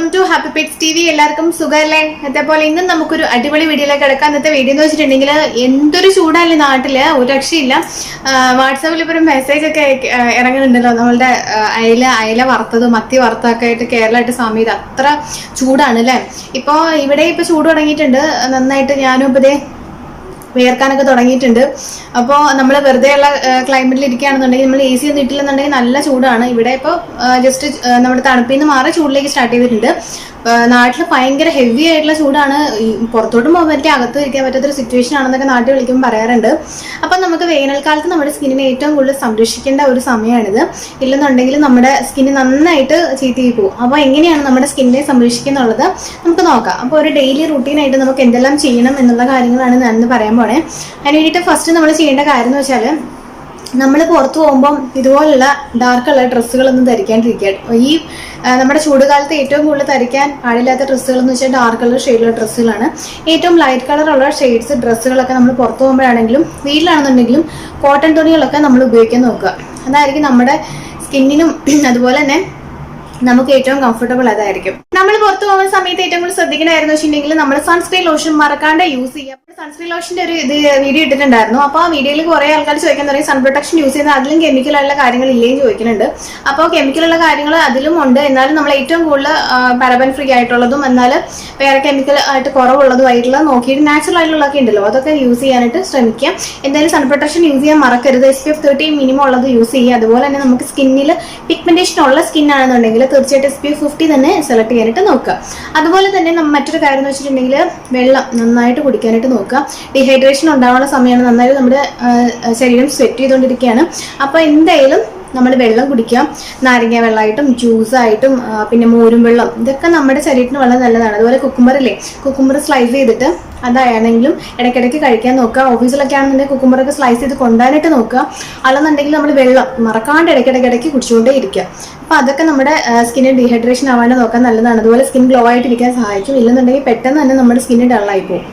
Welcome to happy pets T V എല്ലാവർക്കും സുഖമല്ലേ? അതേപോലെ ഇന്ന് നമുക്കൊരു അടിപൊളി വീഡിയോയിലേക്ക് കിടക്കാം. ഇന്നത്തെ വീഡിയോ എന്ന് വെച്ചിട്ടുണ്ടെങ്കിൽ എന്തൊരു ചൂടാണ് നാട്ടിൽ. ഒരു രക്ഷയില്ല. വാട്സാപ്പിൽ ഇപ്പോൾ മെസ്സേജ് ഒക്കെ ഇറങ്ങുന്നുണ്ടല്ലോ. നമ്മളുടെ അയല അയല വറുത്തത് മത്തി വറുത്തതൊക്കെ ആയിട്ട് കേരളമായിട്ട് സമയത്ത് അത്ര ചൂടാണ് അല്ലേ? ഇപ്പോൾ ഇവിടെ ഇപ്പോൾ ചൂട് തുടങ്ങിയിട്ടുണ്ട്. നന്നായിട്ട് ഞാനും ഇപ്പോൾ വിയർക്കാനൊക്കെ തുടങ്ങിയിട്ടുണ്ട്. അപ്പോൾ നമ്മൾ വെറുതെ ഉള്ള ക്ലൈമറ്റിൽ ഇരിക്കുകയാണെന്നുണ്ടെങ്കിൽ നമ്മൾ എ സി ഒന്നും ഇട്ടില്ലെന്നുണ്ടെങ്കിൽ നല്ല ചൂടാണ്. ഇവിടെ ഇപ്പോൾ ജസ്റ്റ് നമ്മുടെ തണുപ്പിൽ നിന്ന് മാറി ചൂടിലേക്ക് സ്റ്റാർട്ട് ചെയ്തിട്ടുണ്ട്. നാട്ടിൽ ഭയങ്കര ഹെവി ആയിട്ടുള്ള ചൂടാണ്. പുറത്തോട്ട് പോകാൻ പറ്റിയ അകത്ത് ഇരിക്കാൻ പറ്റാത്തൊരു സിറ്റുവേഷൻ ആണെന്നൊക്കെ നാട്ടിൽ വിളിക്കുമ്പോൾ പറയാറുണ്ട്. അപ്പം നമുക്ക് വേനൽക്കാലത്ത് നമ്മുടെ സ്കിന്നിനെ ഏറ്റവും കൂടുതൽ സംരക്ഷിക്കേണ്ട ഒരു സമയമാണിത്. ഇല്ലെന്നുണ്ടെങ്കിൽ നമ്മുടെ സ്കിന്ന് നന്നായിട്ട് ചീത്തയായി പോകും അപ്പോൾ എങ്ങനെയാണ് നമ്മുടെ സ്കിന്നിനെ സംരക്ഷിക്കുന്നുള്ളത് നമുക്ക് നോക്കാം. അപ്പോൾ ഒരു ഡെയിലി റുട്ടീനായിട്ട് നമുക്ക് എന്തെല്ലാം ചെയ്യണം എന്നുള്ള കാര്യങ്ങളാണ് ഞാൻ പറയാൻ പോണേ. അതിന് വേണ്ടിയിട്ട് ഫസ്റ്റ് നമ്മൾ ചെയ്യേണ്ട കാര്യം എന്ന് വെച്ചാൽ നമ്മൾ പുറത്തു പോകുമ്പം ഇതുപോലുള്ള ഡാർക്ക് ഉള്ള ഡ്രസ്സുകളൊന്നും ധരിക്കാണ്ടിരിക്കുക. ഈ നമ്മുടെ ചൂടുകാലത്ത് ഏറ്റവും കൂടുതൽ ധരിക്കാൻ പാടില്ലാത്ത ഡ്രസ്സുകൾ എന്ന് വെച്ചാൽ ഡാർക്ക് കളർ ഷെയ്ഡുള്ള ഡ്രസ്സുകളാണ്. ഏറ്റവും ലൈറ്റ് കളറുള്ള ഷെയ്ഡ്സ് ഡ്രസ്സുകളൊക്കെ നമ്മൾ പുറത്തു പോകുമ്പോഴാണെങ്കിലും വീട്ടിലാണെന്നുണ്ടെങ്കിലും കോട്ടൺ തുണികളൊക്കെ നമ്മൾ ഉപയോഗിക്കാൻ നോക്കുക. അതായിരിക്കും നമ്മുടെ സ്കിന്നിനും അതുപോലെ തന്നെ നമുക്ക് ഏറ്റവും കംഫർട്ടബിൾ അതായിരിക്കും. നമ്മൾ പുറത്തു പോകുന്ന സമയത്ത് ഏറ്റവും കൂടുതൽ ശ്രദ്ധിക്കണമായിരുന്നു വെച്ചിട്ടുണ്ടെങ്കിൽ നമ്മൾ സൺസ്ക്രീൻ ലോഷൻ മറക്കാണ്ട് യൂസ് ചെയ്യുക സൺസ്ക്രീൻ ലോഷന്റെ ഒരു ഇത് വീഡിയോ ഇട്ടിട്ടുണ്ടായിരുന്നു. അപ്പോൾ ആ വീഡിയോയിൽ കുറെ ആൾക്കാർ ചോദിക്കാൻ തുടങ്ങി സൺ പ്രൊട്ടക്ഷൻ യൂസ് ചെയ്യുന്ന അതിലും കെമിക്കലുള്ള കാര്യങ്ങൾ ഇല്ലേന്ന് ചോദിക്കുന്നുണ്ട്. അപ്പോൾ കെമിക്കലുള്ള കാര്യങ്ങൾ അതിലും ഉണ്ട്. എന്നാലും നമ്മൾ ഏറ്റവും കൂടുതൽ പാരബൻ ഫ്രീ ആയിട്ടുള്ളതും എന്നാൽ വേറെ കെമിക്കൽ ആയിട്ട് കുറവുള്ളതും കുറവുള്ളതുമായിട്ടുള്ള നോക്കിയിട്ട് നാച്ചുറൽ ആയിട്ടുള്ളതൊക്കെ ഉണ്ടല്ലോ. അതൊക്കെ യൂസ് ചെയ്യാനായിട്ട് ശ്രമിക്കാം. എന്തായാലും സൺ പ്രൊട്ടക്ഷൻ യൂസ് ചെയ്യാൻ മറക്കരുത്. S P F thirty minimum ഉള്ളത് യൂസ് ചെയ്യുക. അതുപോലെ തന്നെ നമുക്ക് സ്കിന്നിൽ പിഗ്മെന്റേഷൻ ഉള്ള സ്കിൻ ആണെന്നുണ്ടെങ്കിൽ തീർച്ചയായിട്ടും എസ് പി എഫ് ഫിഫ്റ്റി തന്നെ സെലക്ട് ചെയ്യാനായിട്ട് നോക്കുക. അതുപോലെ തന്നെ മറ്റൊരു കാര്യം എന്ന് വെച്ചിട്ടുണ്ടെങ്കിൽ വെള്ളം നന്നായിട്ട് കുടിക്കാനായിട്ട് നോക്കുക. ഡീഹൈഡ്രേഷൻ ഉണ്ടാവുന്ന സമയമാണ് നന്നായിട്ട് നമ്മുടെ ശരീരം സ്വെറ്റ് ചെയ്തുകൊണ്ടിരിക്കുകയാണ്. അപ്പോൾ എന്തായാലും നമ്മൾ വെള്ളം കുടിക്കുക നാരങ്ങ വെള്ളമായിട്ടും ജ്യൂസായിട്ടും പിന്നെ മോരും വെള്ളം. ഇതൊക്കെ നമ്മുടെ ശരീരത്തിന് വളരെ നല്ലതാണ്. അതുപോലെ കുക്കുമ്പർ അല്ലേ കുക്കുംബർ സ്ലൈസ് ചെയ്തിട്ട് അതായാണെങ്കിലും ഇടയ്ക്കിടയ്ക്ക് കഴിക്കാൻ നോക്കുക. ഓഫീസിലൊക്കെ ആണെന്നുണ്ടെങ്കിൽ കുക്കുംബറൊക്കെ സ്ലൈസ് ചെയ്ത് കൊണ്ടുപോകാനായിട്ട് നോക്കുക. അല്ലെന്നുണ്ടെങ്കിൽ നമ്മൾ വെള്ളം മറക്കാണ്ട് ഇടയ്ക്കിടയ്ക്ക് ഇടയ്ക്ക് കുടിച്ചുകൊണ്ടേ ഇരിക്കുക. അപ്പോൾ അതൊക്കെ നമ്മുടെ സ്കിന്നിന് ഡീഹൈഡ്രേഷൻ ആവാണ്ട് നോക്കാൻ നല്ലതാണ്. അതുപോലെ സ്കിൻ ഗ്ലോ ആയിട്ടിരിക്കാൻ സഹായിക്കും. ഇല്ലെന്നുണ്ടെങ്കിൽ പെട്ടെന്ന് തന്നെ നമ്മുടെ സ്കിന്ന് ഡള്ളായി പോകും.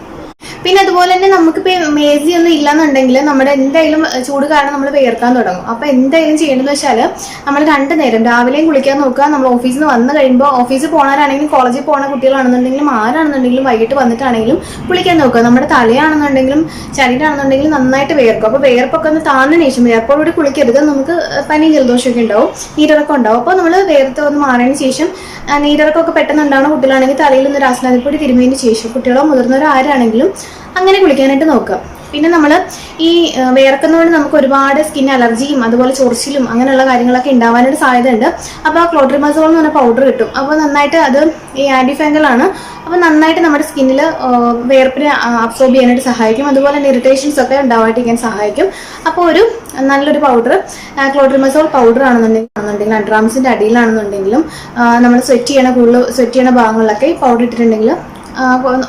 പിന്നെ അതുപോലെ തന്നെ നമുക്കിപ്പോൾ മേസി ഒന്നും ഇല്ലാന്നുണ്ടെങ്കിൽ നമ്മുടെ എന്തായാലും ചൂട് കാരണം നമ്മൾ വിയർക്കാൻ തുടങ്ങും. അപ്പോൾ എന്തായാലും ചെയ്യേണ്ടതെന്ന് വെച്ചാൽ നമ്മൾ രണ്ട് നേരം രാവിലെയും കുളിക്കാൻ നോക്കുക. നമ്മൾ ഓഫീസിൽ നിന്ന് വന്നു കഴിയുമ്പോൾ ഓഫീസിൽ പോകാനാണെങ്കിലും കോളേജിൽ പോകുന്ന കുട്ടികളാണെന്നുണ്ടെങ്കിലും ആരാണെന്നുണ്ടെങ്കിലും വൈകിട്ട് വന്നിട്ടാണെങ്കിലും കുളിക്കാൻ നോക്കുക. നമ്മുടെ തലയാണെന്നുണ്ടെങ്കിലും ശരീരമാണെന്നുണ്ടെങ്കിലും നന്നായിട്ട് വിയർക്കും. അപ്പോൾ വിയർപ്പൊക്കെ ഒന്ന് താഴ്ന്ന ശേഷം വിയർപ്പോടുകൂടി കുളിക്കരുത്. നമുക്ക് പനി ജലദോഷമൊക്കെ ഉണ്ടാവും. നീരിറക്കം ഉണ്ടാവും. അപ്പോൾ നമ്മൾ വിയർത്ത് ഒന്ന് മാറിയതിന് ശേഷം നീരിറക്കമൊക്കെ പെട്ടെന്ന് ഉണ്ടാവുന്ന കുട്ടികളാണെങ്കിൽ തലയിൽ ഒന്ന് രാസനാദിപ്പൊടി തിരുമിയതിന് ശേഷം കുട്ടികളോ മുതിർന്നവരോ ആരാണെങ്കിലും അങ്ങനെ കുളിക്കാനായിട്ട് നോക്കാം. പിന്നെ നമ്മൾ ഈ വിയർക്കുന്നതുകൊണ്ട് നമുക്ക് ഒരുപാട് സ്കിൻ അലർജിയും അതുപോലെ ചൊറിച്ചിലും അങ്ങനെയുള്ള കാര്യങ്ങളൊക്കെ ഉണ്ടാവാനായിട്ട് സാധ്യതയുണ്ട്. അപ്പോൾ ആ ക്ലോട്രിമസോൾ എന്ന് പറഞ്ഞ പൗഡർ കിട്ടും. അപ്പോൾ നന്നായിട്ട് അത് ഈ ആന്റി ഫംഗലാണ് അപ്പോൾ നന്നായിട്ട് നമ്മുടെ സ്കിന്നിൽ വേർപ്പിനെ അബ്സോർബ് ചെയ്യാനായിട്ട് സഹായിക്കും. അതുപോലെ തന്നെ ഇറിറ്റേഷൻസ് ഒക്കെ ഉണ്ടാവാതിരിക്കാൻ സഹായിക്കും. അപ്പോൾ ഒരു നല്ലൊരു പൗഡർ ക്ലോട്രിമസോൾ പൗഡർ ആണെന്നുണ്ടെങ്കിൽ ആണെന്നുണ്ടെങ്കിൽ അഡ്രാംസിന്റെ അടിയിലാണെന്നുണ്ടെങ്കിലും നമ്മൾ സ്വെറ്റ് ചെയ്യണ കൂടുതൽ സ്വെറ്റ് ചെയ്യണ ഭാഗങ്ങളിലൊക്കെ ഈ പൗഡർ ഇട്ടിട്ടുണ്ടെങ്കിൽ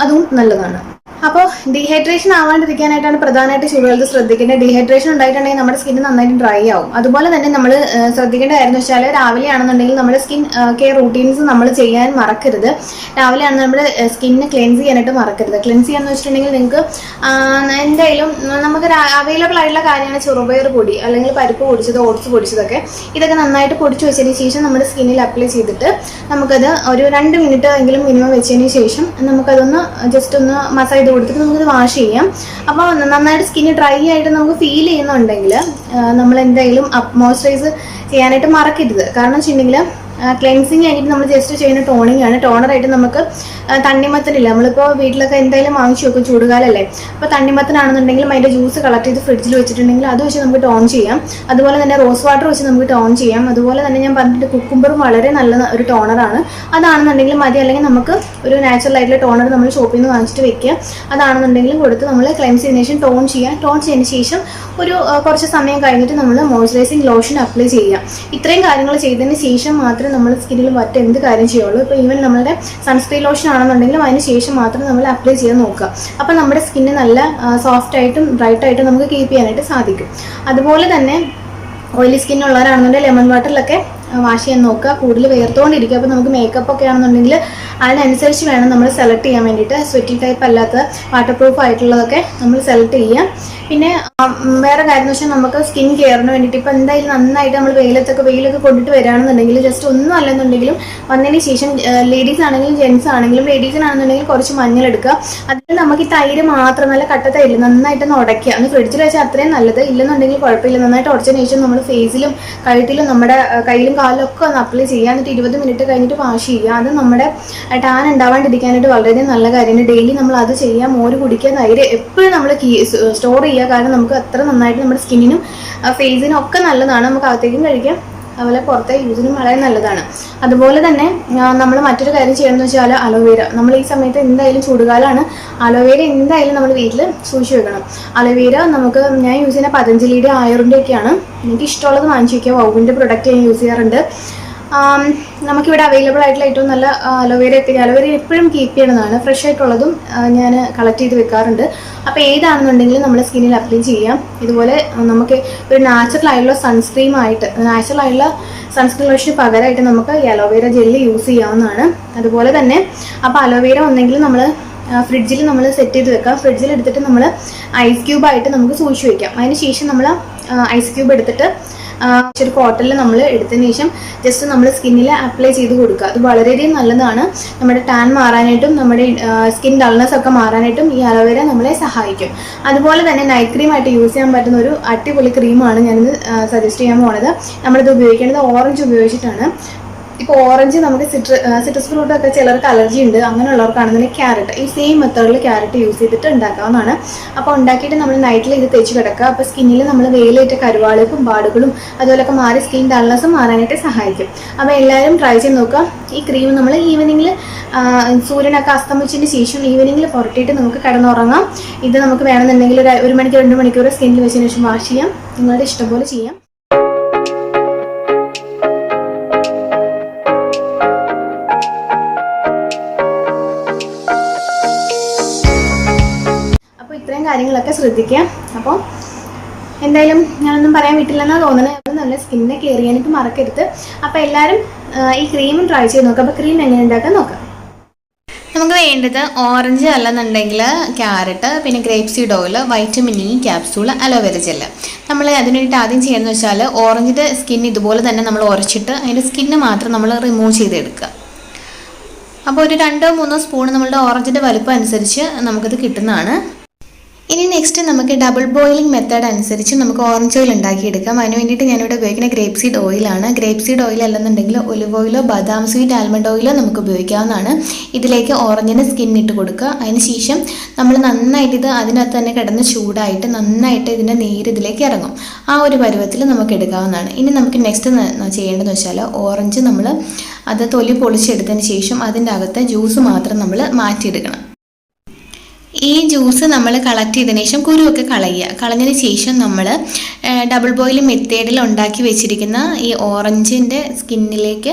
അതും നല്ലതാണ്. അപ്പോൾ ഡീഹൈഡ്രേഷൻ ആവാണ്ടിരിക്കാനായിട്ടാണ് പ്രധാനമായിട്ട് ചൂടുകാലത്ത് ശ്രദ്ധിക്കേണ്ടത്. ഡീഹൈഡ്രേഷൻ ഉണ്ടായിട്ടുണ്ടെങ്കിൽ നമ്മുടെ സ്കിൻ നന്നായിട്ട് ഡ്രൈ ആവും. അതുപോലെ തന്നെ നമ്മൾ ശ്രദ്ധിക്കേണ്ട കാര്യം എന്ന് വെച്ചാൽ രാവിലെ ആണെന്നുണ്ടെങ്കിൽ നമ്മുടെ സ്കിൻ കെയർ റൂട്ടീൻസ് നമ്മൾ ചെയ്യാൻ മറക്കരുത്. രാവിലെ ആണ് നമ്മുടെ സ്കിന്നിന് ക്ലെൻസ് ചെയ്യാനായിട്ട് മറക്കരുത്. ക്ലെൻസ് ചെയ്യാന്ന് വെച്ചിട്ടുണ്ടെങ്കിൽ നിങ്ങൾക്ക് എന്തായാലും നമുക്ക് അവൈലബിൾ ആയിട്ടുള്ള കാര്യമാണ് ചെറുപയർ പൊടി അല്ലെങ്കിൽ പരിപ്പ് പൊടിച്ചത് ഓട്സ് പൊടിച്ചതൊക്കെ ഇതൊക്കെ നന്നായിട്ട് പൊടിച്ചു വെച്ചതിന് ശേഷം നമ്മുടെ സ്കിന്നിൽ അപ്ലൈ ചെയ്തിട്ട് നമുക്കത് ഒരു രണ്ട് മിനിറ്റ് എങ്കിലും മിനിമം വെച്ചതിന് ശേഷം നമുക്കതൊന്ന് ജസ്റ്റ് ഒന്ന് മസാജ് ചെയ്ത് കൊടുത്തിട്ട് നമുക്കിത് വാഷ് ചെയ്യാം. അപ്പോൾ നന്നായിട്ട് സ്കിന്ന് ഡ്രൈ ആയിട്ട് നമുക്ക് ഫീൽ ചെയ്യുന്നുണ്ടെങ്കിൽ നമ്മൾ എന്തായാലും മോയ്സ്ചറൈസ് ചെയ്യാനായിട്ട് മറക്കരുത്. കാരണം വെച്ചിട്ടുണ്ടെങ്കിൽ ക്ലെൻസിങ് ആയിട്ട് നമ്മൾ ജസ്റ്റ് ചെയ്യുന്ന ടോണിങ് ആണ്. ടോണറായിട്ട് നമുക്ക് തണ്ണിമത്തനില്ല? നമ്മളിപ്പോൾ വീട്ടിലൊക്കെ എന്തായാലും വാങ്ങിച്ചു വെക്കും ചൂടുകാലല്ലേ? അപ്പോൾ തണ്ണിമത്തനാണെന്നുണ്ടെങ്കിലും അതിന്റെ ജ്യൂസ് കളക്ട് ചെയ്ത് ഫ്രിഡ്ജിൽ വെച്ചിട്ടുണ്ടെങ്കിൽ അത് വെച്ച് നമുക്ക് ടോൺ ചെയ്യാം. അതുപോലെ തന്നെ റോസ് വാട്ടർ വെച്ച് നമുക്ക് ടോൺ ചെയ്യാം. അതുപോലെ തന്നെ ഞാൻ പറഞ്ഞിട്ട് കുക്കുംബറും വളരെ നല്ല ഒരു ടോണറാണ് അതാണെന്നുണ്ടെങ്കിൽ മതി. അല്ലെങ്കിൽ നമുക്ക് ഒരു നാച്ചുറൽ ആയിട്ടുള്ള ടോണർ നമ്മൾ ഷോപ്പിൽ നിന്ന് വാങ്ങിച്ചിട്ട് വെക്കുക. അതാണെന്നുണ്ടെങ്കിൽ കൊടുത്ത് നമ്മൾ ക്ലെൻസ് ശേഷം ടോൺ ചെയ്യുക. ടോൺ ചെയ്യുന്ന ശേഷം ഒരു കുറച്ച് സമയം കഴിഞ്ഞിട്ട് നമ്മൾ മോയ്സ്ചറൈസിങ് ലോഷൻ അപ്ലൈ ചെയ്യുക. ഇത്രയും കാര്യങ്ങൾ ചെയ്തതിന് ശേഷം മാത്രമേ നമ്മൾ സ്കിന്നിൽ മറ്റെന്ത് കാര്യം ചെയ്യുള്ളൂ. ഇപ്പോൾ ഈവൻ നമ്മുടെ സൺസ്ക്രീൻ ലോഷൻ ആണെന്നുണ്ടെങ്കിലും അതിന് ശേഷം മാത്രം നമ്മൾ അപ്ലൈ ചെയ്യാൻ നോക്കുക. അപ്പോൾ നമ്മുടെ സ്കിന്ന് നല്ല സോഫ്റ്റ് ആയിട്ടും ബ്രൈറ്റ് ആയിട്ടും നമുക്ക് കീപ്പ് ചെയ്യാനായിട്ട് സാധിക്കും. അതുപോലെ തന്നെ ഓയിലി സ്കിൻ ഉള്ളവരാണെന്നുണ്ടെങ്കിൽ ലെമൺ വാട്ടറിലൊക്കെ വാഷ് ചെയ്യാൻ നോക്കുക. കൂടുതൽ വേർത്തുകൊണ്ടിരിക്കുക അപ്പോൾ നമുക്ക് മേക്കപ്പ് ഒക്കെ ആണെന്നുണ്ടെങ്കിൽ അതിനനുസരിച്ച് വേണം നമ്മൾ സെലക്ട് ചെയ്യാൻ വേണ്ടിയിട്ട്. സ്വെറ്റി ടൈപ്പ് അല്ലാത്ത വാട്ടർ പ്രൂഫ് ആയിട്ടുള്ളതൊക്കെ നമ്മൾ സെലക്ട് ചെയ്യാം. പിന്നെ വേറെ കാര്യം എന്ന് വെച്ചാൽ നമുക്ക് സ്കിൻ കെയറിന് വേണ്ടിയിട്ട് ഇപ്പം എന്തായാലും നന്നായിട്ട് നമ്മൾ വെയിലത്തൊക്കെ വെയിലൊക്കെ കൊണ്ടിട്ട് വരികയാണെന്നുണ്ടെങ്കിൽ ജസ്റ്റ് ഒന്നും അല്ലെന്നുണ്ടെങ്കിലും വന്നതിന് ശേഷം ലേഡീസ് ആണെങ്കിലും ജെൻസ് ആണെങ്കിലും ലേഡീസിനാണെന്നുണ്ടെങ്കിൽ കുറച്ച് മഞ്ഞൾ എടുക്കുക. അതിൽ നമുക്ക് ഈ തൈര് മാത്രം നല്ല കട്ട തൈര് നന്നായിട്ടൊന്ന് ഉടയ്ക്കുക. ഒന്ന് ഫ്രിഡ്ജിൽ വെച്ചാൽ അത്രയും നല്ലത്. ഇല്ലെന്നുണ്ടെങ്കിൽ കുഴപ്പമില്ല. നന്നായിട്ട് ഉടച്ചതിന് ശേഷം നമ്മൾ ഫേസിലും കഴുത്തിലും നമ്മുടെ കയ്യിലും കാലിലും ഒക്കെ ഒന്ന് അപ്ലൈ ചെയ്യുക എന്നിട്ട് ഇരുപത് മിനിറ്റ് കഴിഞ്ഞിട്ട് വാഷ് ചെയ്യുക. അത് നമ്മുടെ ടാൻ ഉണ്ടാവാണ്ടിരിക്കാനായിട്ട് വളരെ നല്ല കാര്യമാണ്. ഡെയിലി നമ്മൾ അത് ചെയ്യാം. മോര് കുടിക്കാൻ തൈര് എപ്പോഴും നമ്മൾ സ്റ്റോർ ചെയ്യുക. കാരണം നമുക്ക് അത്ര നന്നായിട്ട് നമ്മുടെ സ്കിന്നിനും ഫേസിനും ഒക്കെ നല്ലതാണ്. നമുക്ക് അകത്തേക്കും കഴിക്കാം. അതുപോലെ പുറത്തെ യൂസിനും വളരെ നല്ലതാണ്. അതുപോലെ തന്നെ നമ്മൾ മറ്റൊരു കാര്യം ചെയ്യണമെന്ന് വെച്ചാൽ അലോവേര നമ്മൾ ഈ സമയത്ത് എന്തായാലും ചൂടുകാലമാണ് അലോവേര എന്തായാലും നമ്മൾ വീട്ടിൽ സൂക്ഷിച്ച് വെക്കണം. അലോവേര നമുക്ക് ഞാൻ യൂസ് ചെയ്യുന്ന പതഞ്ജലിയുടെ ആയുറിന്റെ ഒക്കെയാണ്. എനിക്ക് ഇഷ്ടമുള്ളത് വാങ്ങിച്ചു വയ്ക്കുക വൗവിന്റെ പ്രൊഡക്റ്റ് ഞാൻ യൂസ് ചെയ്യാറുണ്ട്. നമുക്കിവിടെ അവൈലബിൾ ആയിട്ടുള്ള ഏറ്റവും നല്ല അലോവേര എത്തിക്കുക അലോവേര എപ്പോഴും കീപ്പ് ചെയ്യണതാണ്. ഫ്രഷ് ആയിട്ടുള്ളതും ഞാൻ കളക്ട് ചെയ്ത് വെക്കാറുണ്ട്. അപ്പോൾ ഏതാണെന്നുണ്ടെങ്കിലും നമ്മൾ സ്കിന്നിൽ അപ്ലൈ ചെയ്യാം. ഇതുപോലെ നമുക്ക് ഒരു നാച്ചുറൽ ആയിട്ടുള്ള സൺസ്ക്രീം ആയിട്ട് നാച്ചുറൽ ആയിട്ടുള്ള സൺസ്ക്രീൻ ലോഷന് പകരമായിട്ട് നമുക്ക് ഈ അലോവേര ജെല്ല് യൂസ് ചെയ്യാവുന്നതാണ്. അതുപോലെ തന്നെ അപ്പോൾ അലോവേര ഒന്നെങ്കിൽ നമ്മൾ ഫ്രിഡ്ജിൽ നമ്മൾ സെറ്റ് ചെയ്ത് വെക്കാം. ഫ്രിഡ്ജിൽ എടുത്തിട്ട് നമ്മൾ ഐസ് ക്യൂബായിട്ട് നമുക്ക് സൂക്ഷിച്ച് വയ്ക്കാം അതിന് ശേഷം നമ്മൾ ഐസ് ക്യൂബ് എടുത്തിട്ട് ഒരു കോട്ടണിൽ നമ്മൾ എടുത്തതിന് ശേഷം ജസ്റ്റ് നമ്മൾ സ്കിന്നിൽ അപ്ലൈ ചെയ്ത് കൊടുക്കുക. അത് വളരെയധികം നല്ലതാണ്. നമ്മുടെ ടാൻ മാറാനായിട്ടും നമ്മുടെ സ്കിൻ ഡൾനെസ് ഒക്കെ മാറാനായിട്ടും ഈ അലോവേര നമ്മളെ സഹായിക്കും. അതുപോലെ തന്നെ നൈറ്റ് ക്രീമായിട്ട് യൂസ് ചെയ്യാൻ പറ്റുന്ന ഒരു അടിപൊളി ക്രീമാണ് ഞാനിന്ന് സജസ്റ്റ് ചെയ്യാൻ പോണത്. നമ്മളിത് ഉപയോഗിക്കേണ്ടത് ഓറഞ്ച് ഉപയോഗിച്ചിട്ടാണ്. ഇപ്പോൾ ഓറഞ്ച് നമുക്ക് സിട്ര സിട്രസ് ഫ്രൂട്ട് ഒക്കെ ചിലർക്ക് അലർജി ഉണ്ട്. അങ്ങനെയുള്ളവർക്കാണെന്നുണ്ടെങ്കിൽ ക്യാരറ്റ് ഈ സെയിം മെത്തേഡിൽ ക്യാരറ്റ് യൂസ് ചെയ്തിട്ട് ഉണ്ടാക്കാവുന്നതാണ്. അപ്പോൾ ഉണ്ടാക്കിയിട്ട് നമ്മൾ നൈറ്റിൽ ഇത് തേച്ച് കിടക്കുക. അപ്പോൾ സ്കിന്നിൽ നമ്മൾ വെയിലേറ്റ കരുവാളിപ്പും പാടുകളും അതുപോലൊക്കെ മാറി സ്കിൻ ഡൾനെസ്സും മാറാനായിട്ട് സഹായിക്കും. അപ്പോൾ എല്ലാവരും ട്രൈ ചെയ്ത് നോക്കുക. ഈ ക്രീം നമ്മൾ ഈവനിങ്ങിൽ സൂര്യനൊക്കെ അസ്തമിച്ചതിന് ശേഷം ഈവനിങ്ങിൽ പുരട്ടിയിട്ട് നമുക്ക് കിടന്നുറങ്ങാം. ഇത് നമുക്ക് വേണമെന്നുണ്ടെങ്കിൽ ഒരു ഒരു മണിക്കൂർ രണ്ട് മണിക്കൂർ സ്കിന്നിൽ വെച്ചതിന് ശേഷം വാഷ് ചെയ്യാം. നിങ്ങളുടെ ഇഷ്ടം പോലെ ചെയ്യാം. കാര്യങ്ങളൊക്കെ ശ്രദ്ധിക്കുക. അപ്പോൾ എന്തായാലും ഞാനൊന്നും പറയാൻ വിട്ടില്ലെന്ന് തോന്നുന്നത്. നല്ല സ്കിന്നെ ക്ലിയർ ചെയ്യാനായിട്ട് മറക്കരുത്. അപ്പോൾ എല്ലാവരും ഈ ക്രീമും ട്രൈ ചെയ്ത് നോക്കുക അപ്പോൾ ക്രീം എങ്ങനെ ഉണ്ടാക്കാൻ നോക്കാം. നമുക്ക് വേണ്ടത് ഓറഞ്ച് അല്ലെന്നുണ്ടെങ്കിൽ ക്യാരറ്റ് പിന്നെ grape seed oil vitamin E capsule aloe vera gel നമ്മൾ അതിന് വേണ്ടിയിട്ട് ആദ്യം ചെയ്യുന്നത് വെച്ചാൽ ഓറഞ്ചിന്റെ സ്കിൻ ഇതുപോലെ തന്നെ നമ്മൾ ഉരച്ചിട്ട് അതിന്റെ സ്കിന്ന് മാത്രം നമ്മൾ റിമൂവ് ചെയ്തെടുക്കുക. അപ്പോൾ ഒരു രണ്ടോ മൂന്നോ സ്പൂൺ നമ്മളുടെ ഓറഞ്ചിന്റെ വലുപ്പം അനുസരിച്ച് നമുക്കത് കിട്ടുന്നതാണ്. ഇനി നെക്സ്റ്റ് നമുക്ക് ഡബിൾ ബോയിലിംഗ് മെത്തേഡ് അനുസരിച്ച് നമുക്ക് ഓറഞ്ച് ഓയിൽ ഉണ്ടാക്കിയെടുക്കാം. അതിന് വേണ്ടിയിട്ട് ഞാനിവിടെ ഉപയോഗിക്കുന്ന ഗ്രേപ്പ് സീഡ് ഓയിലാണ് ഗ്രേപ്പ് സീഡ് ഓയിൽ അല്ലെന്നുണ്ടെങ്കിൽ ഒലിവ് ഓയിലോ ബദാം സ്വീറ്റ് ആൽമണ്ട് ഓയിലോ നമുക്ക് ഉപയോഗിക്കാവുന്നതാണ്. ഇതിലേക്ക് ഓറഞ്ചിന്റെ സ്കിൻ ഇട്ട് കൊടുക്കുക. അതിന് ശേഷം നമ്മൾ നന്നായിട്ട് ഇത് അതിനകത്ത് തന്നെ കിടന്ന് ചൂടായിട്ട് നന്നായിട്ട് ഇതിന്റെ നീര് ഇതിലേക്ക് ഇറങ്ങും. ആ ഒരു പരുവത്തിൽ നമുക്ക് എടുക്കാവുന്നതാണ്. ഇനി നമുക്ക് നെക്സ്റ്റ് ചെയ്യേണ്ടതെന്ന് വെച്ചാൽ ഓറഞ്ച് നമ്മൾ അത് തൊലി പൊളിച്ചെടുത്തതിന് ശേഷം അതിന്റെ അകത്തെ ജ്യൂസ് മാത്രം നമ്മൾ മാറ്റിയെടുക്കണം. ഈ ജ്യൂസ് നമ്മൾ കളക്ട് ചെയ്തതിന് ശേഷം കുരുവൊക്കെ കളയുക. കളഞ്ഞതിന് ശേഷം നമ്മൾ ഡബിൾ ബോയിൽ മെത്തേഡിൽ ഉണ്ടാക്കി വെച്ചിരിക്കുന്ന ഈ ഓറഞ്ചിന്റെ സ്കിന്നിലേക്ക്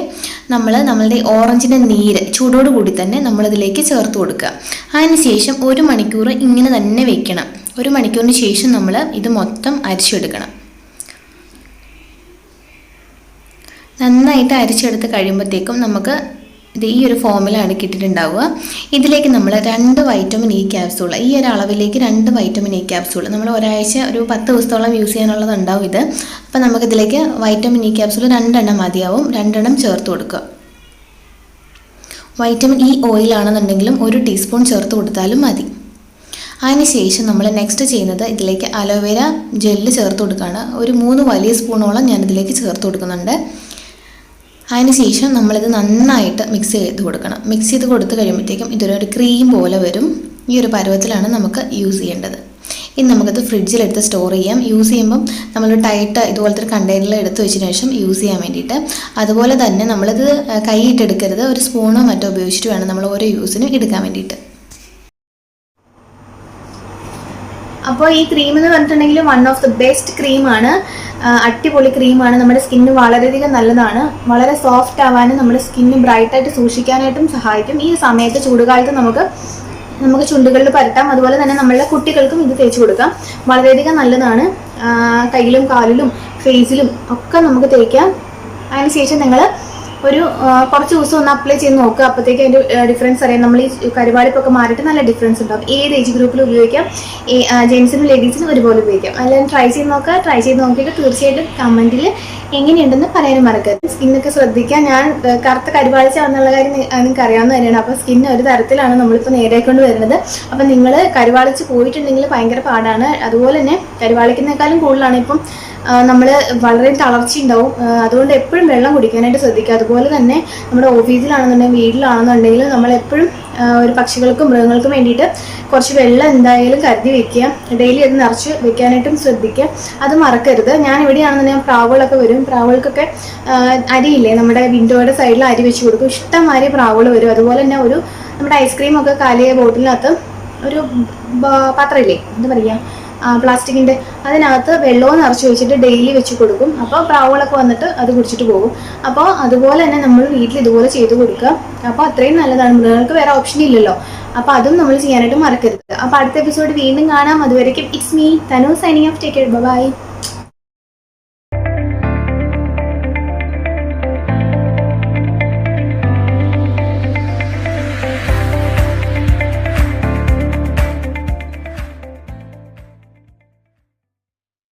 നമ്മൾ നമ്മളുടെ ഓറഞ്ചിന്റെ നീര് ചൂടോട് കൂടി തന്നെ നമ്മളിതിലേക്ക് ചേർത്ത് കൊടുക്കുക. അതിന് ശേഷം ഒരു മണിക്കൂർ ഇങ്ങനെ തന്നെ വെക്കണം. ഒരു മണിക്കൂറിന് ശേഷം നമ്മൾ ഇത് മൊത്തം അരിച്ചെടുക്കണം. നന്നായിട്ട് അരിച്ചെടുത്ത് കഴിയുമ്പോഴത്തേക്കും നമുക്ക് ഇത് ഈ ഒരു ഫോമിലാണ് കിട്ടിയിട്ടുണ്ടാവുക. ഇതിലേക്ക് നമ്മൾ രണ്ട് വൈറ്റമിൻ ഇ ക്യാപ്സൂൾ ഈ ഒരു അളവിലേക്ക് രണ്ട് വൈറ്റമിൻ ഇ ക്യാപ്സൂൾ നമ്മൾ ഒരാഴ്ച ഒരു പത്ത് ദിവസത്തോളം യൂസ് ചെയ്യാനുള്ളത് ഉണ്ടാവും ഇത്. അപ്പോൾ നമുക്കിതിലേക്ക് വൈറ്റമിൻ ഇ ക്യാപ്സൂൾ രണ്ടെണ്ണം മതിയാവും. രണ്ടെണ്ണം ചേർത്ത് കൊടുക്കുക. വൈറ്റമിൻ ഇ ഓയിലാണെന്നുണ്ടെങ്കിലും ഒരു ടീസ്പൂൺ ചേർത്ത് കൊടുത്താലും മതി. അതിനുശേഷം നമ്മൾ നെക്സ്റ്റ് ചെയ്യുന്നത് ഇതിലേക്ക് അലോവേര ജെല്ല് ചേർത്ത് കൊടുക്കുകയാണ്. ഒരു മൂന്ന് വലിയ സ്പൂണോളം ഞാൻ ഇതിലേക്ക് ചേർത്ത് കൊടുക്കുന്നുണ്ട്. അതിനുശേഷം നമ്മളിത് നന്നായിട്ട് മിക്സ് ചെയ്ത് കൊടുക്കണം. മിക്സ് ചെയ്ത് കൊടുത്ത് കഴിയുമ്പോഴത്തേക്കും ഇതൊരു ക്രീം പോലെ വരും. ഈ ഒരു പരുവത്തിലാണ് നമുക്ക് യൂസ് ചെയ്യേണ്ടത്. ഇനി നമുക്കത് ഫ്രിഡ്ജിലെടുത്ത് സ്റ്റോർ ചെയ്യാം. യൂസ് ചെയ്യുമ്പം നമ്മൾ ടൈറ്റ് ഇതുപോലത്തെ ഒരു കണ്ടെയ്നറിൽ എടുത്ത് വെച്ചതിന് ശേഷം യൂസ് ചെയ്യാൻ വേണ്ടിയിട്ട്. അതുപോലെ തന്നെ നമ്മളിത് കൈയിട്ടെടുക്കരുത് ഒരു സ്പൂണോ മറ്റോ ഉപയോഗിച്ചിട്ട് വേണം നമ്മൾ ഓരോ യൂസിനും എടുക്കാൻ വേണ്ടിയിട്ട്. അപ്പോൾ ഈ ക്രീം എന്ന് പറഞ്ഞിട്ടുണ്ടെങ്കിൽ വൺ ഓഫ് ദി ബെസ്റ്റ് ക്രീമാണ് അടിപൊളി ക്രീമാണ് നമ്മുടെ സ്കിന്ന് വളരെയധികം നല്ലതാണ്. വളരെ സോഫ്റ്റ് ആവാനും നമ്മുടെ സ്കിന്ന് ബ്രൈറ്റായിട്ട് സൂക്ഷിക്കാനായിട്ടും സഹായിക്കും. ഈ സമയത്ത് ചൂടുകാലത്ത് നമുക്ക് നമുക്ക് ചുണ്ടുകളിൽ പരട്ടാം അതുപോലെ തന്നെ നമ്മളുടെ കുട്ടികൾക്കും ഇത് തേച്ച് കൊടുക്കാം. വളരെയധികം നല്ലതാണ്. കയ്യിലും കാലിലും ഫേസിലും ഒക്കെ നമുക്ക് തേക്കാം. അതിനുശേഷം നിങ്ങൾ ഒരു കുറച്ച് ദിവസം ഒന്ന് അപ്ലൈ ചെയ്ത് നോക്കുക അപ്പോഴത്തേക്ക് അതിന്റെ ഡിഫറൻസ് അറിയാം. നമ്മൾ ഈ കരുവാളിപ്പൊക്കെ മാറിയിട്ട് നല്ല ഡിഫറൻസ് ഉണ്ടാവും. ഏത് ഏജ് ഗ്രൂപ്പിൽ ഉപയോഗിക്കാം. ജെൻസിനും ലേഡീസിനും ഒരുപോലെ ഉപയോഗിക്കാം. അല്ലെങ്കിൽ ട്രൈ ചെയ്ത് നോക്കുക ട്രൈ ചെയ്ത് നോക്കിയിട്ട് തീർച്ചയായിട്ടും കമന്റിൽ എങ്ങനെയുണ്ടെന്ന് പറയാനും മറക്കരുത്. സ്കിന്നൊക്കെ ശ്രദ്ധിക്കാം ഞാൻ കറുത്ത കരുവാളിച്ച എന്നുള്ള കാര്യം നിങ്ങൾക്ക് അറിയാവുന്ന കാര്യമാണ്. അപ്പോൾ സ്കിൻ ഒരു തരത്തിലാണ് നമ്മളിപ്പോൾ നേരെക്കൊണ്ട് വരുന്നത്. അപ്പോൾ നിങ്ങൾ കരുവാളിച്ച് പോയിട്ടുണ്ടെങ്കിൽ ഭയങ്കര പാടാണ്. അതുപോലെ തന്നെ കരുവാളിക്കുന്നേക്കാളും കൂടുതലാണ് ഇപ്പം നമ്മൾ വളരെ തളർച്ച ഉണ്ടാവും അതുകൊണ്ട് എപ്പോഴും വെള്ളം കുടിക്കാനായിട്ട് ശ്രദ്ധിക്കുക. അതുപോലെ തന്നെ നമ്മുടെ ഓഫീസിലാണെന്നുണ്ടെങ്കിൽ വീട്ടിലാണെന്നുണ്ടെങ്കിൽ നമ്മൾ എപ്പോഴും ഒരു പക്ഷികൾക്കും മൃഗങ്ങൾക്കും വേണ്ടിയിട്ട് കുറച്ച് വെള്ളം എന്തായാലും കരുതി വെക്കുക. ഡെയിലി അത് നിറച്ച് വെക്കാനായിട്ടും ശ്രദ്ധിക്കുക. അത് മറക്കരുത്. ഞാൻ ഇവിടെയാണെന്നുണ്ടെങ്കിൽ പ്രാവുകളൊക്കെ വരും. പ്രാവുകൾക്കൊക്കെ അരിയില്ലേ? നമ്മുടെ വിൻഡോയുടെ സൈഡിൽ അരി വെച്ച് കൊടുക്കും. ഇഷ്ടംമാതിരി പ്രാവുകൾ വരും. അതുപോലെ തന്നെ ഒരു നമ്മുടെ ഐസ്ക്രീമൊക്കെ കാലിയ ബോട്ടിലിനകത്ത് ഒരു പാത്രമില്ലേ? എന്താ പറയുക പ്ലാസ്റ്റിക്കിന്റെ അതിനകത്ത് വെള്ളവും നിറച്ച് വെച്ചിട്ട് ഡെയിലി വെച്ച് കൊടുക്കും. അപ്പോൾ പ്രാവുകളൊക്കെ വന്നിട്ട് അത് കുടിച്ചിട്ട് പോകും. അപ്പോൾ അതുപോലെ തന്നെ നമ്മൾ വീട്ടിൽ ഇതുപോലെ ചെയ്ത് കൊടുക്കുക. അപ്പോൾ അത്രയും നല്ലതാണ്. മൃഗങ്ങൾക്ക് വേറെ ഓപ്ഷൻ ഇല്ലല്ലോ. അപ്പോൾ അതും നമ്മൾ ചെയ്യാനായിട്ട് മറക്കരുത്. അപ്പോൾ അടുത്ത എപ്പിസോഡ് വീണ്ടും കാണാം. അതുവരേക്കും it's me Tanu signing off take bye